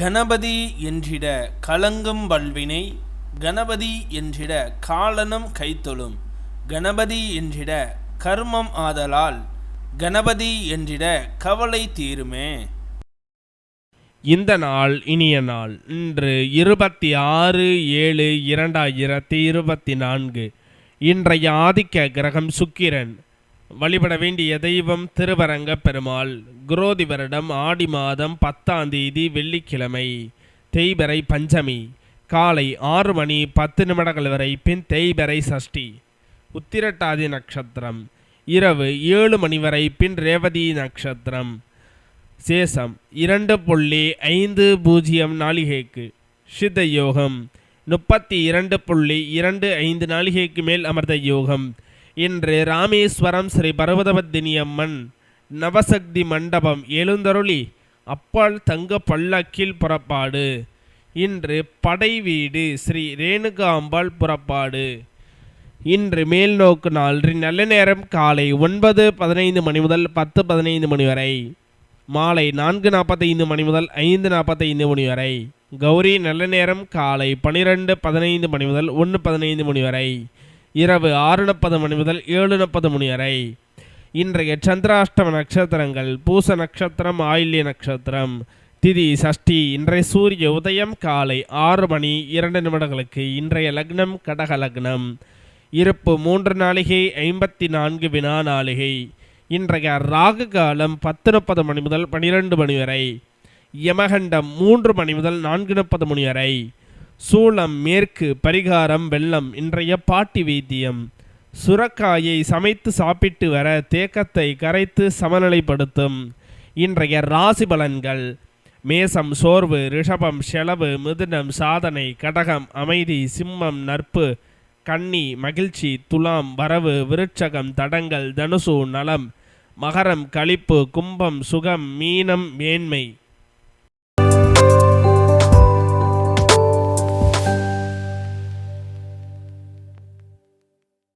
கணபதி என்றிட கலங்கும் வல்வினை கணபதி என்றிட காலனும் கைத்தொழும் கணபதி என்றிட கர்மம் ஆதலால் கணபதி என்றிட கவலை தீருமே. இந்த நாள் இனிய நாள் இன்று இருபத்தி ஆறு ஏழு இரண்டாயிரத்தி இருபத்தி நான்கு. இன்றைய ஆதிக்க கிரகம் சுக்கிரன் வழிபட வேண்டிய தெய்வம் திருவரங்க பெருமாள் குரோதி வருடம் ஆடி மாதம் பத்தாம் தேதி வெள்ளிக்கிழமை. தேய்பிறை பஞ்சமி. காலை ஆறு மணி பத்து நிமிடங்கள் வரை பின் தேய்பிறை சஷ்டி. உத்திரட்டாதி நட்சத்திரம். இரவு ஏழு மணி வரை பின் ரேவதி நட்சத்திரம். சேஷம் இரண்டு புள்ளி ஐந்து பூஜ்ஜியம் நாளிகைக்கு. சித்த யோகம் முப்பத்தி இரண்டு புள்ளி இரண்டு ஐந்து நாளிகைக்கு மேல் அமர்ந்த யோகம். இன்று ராமேஸ்வரம் ஸ்ரீ பர்வதபத்தினி அம்மன் நவசக்தி மண்டபம் எழுந்தருளி அப்பால் தங்க பல்லக்கில் புறப்பாடு. இன்று படை வீடு ஸ்ரீ ரேணுகாம்பாள் புறப்பாடு. இன்று மேல் நோக்கு நாள் நல்ல நேரம் காலை ஒன்பது பதினைந்து மணி முதல் பத்து பதினைந்து மணி வரை. மாலை நான்கு நாற்பத்தைந்து மணி முதல் ஐந்து நாற்பத்தைந்து மணி வரை. கௌரி நல்ல நேரம் காலை பனிரெண்டு பதினைந்து மணி முதல் ஒன்று பதினைந்து மணி வரை. இரவு ஆறு நாற்பது மணி முதல் ஏழு முப்பது மணி வரை. இன்றைய சந்திராஷ்டம நட்சத்திரங்கள் பூச நட்சத்திரம் ஆயில்ய நட்சத்திரம். திதி சஷ்டி இன்றைய சூரிய உதயம் காலை ஆறு மணி இரண்டு நிமிடங்களுக்கு இன்றைய லக்னம் கடக லக்னம். இருப்பு மூன்று நாளிகை ஐம்பத்தி நான்கு வினா நாளிகை. இன்றைய ராகு காலம் பத்து முப்பது மணி முதல் பனிரெண்டு மணி வரை. யமகண்டம் மூன்று மணி முதல் நான்கு முப்பது மணி வரை. சூளம் மேற்கு பரிகாரம் வெள்ளம் இன்றைய பாட்டி வைத்தியம். சுரக்காயை சமைத்து சாப்பிட்டு வர தேக்கத்தை கரைத்து சமநிலைப்படுத்தும். இன்றைய ராசி பலன்கள். மேசம் சோர்வு ரிஷபம் செலவு மிதுனம் சாதனை கடகம் அமைதி சிம்மம் நட்பு கன்னி மகிழ்ச்சி துலாம் வரவு விருட்சகம் தடங்கள் தனுசு நலம் மகரம் களிப்பு கும்பம் சுகம் மீனம் மேன்மை.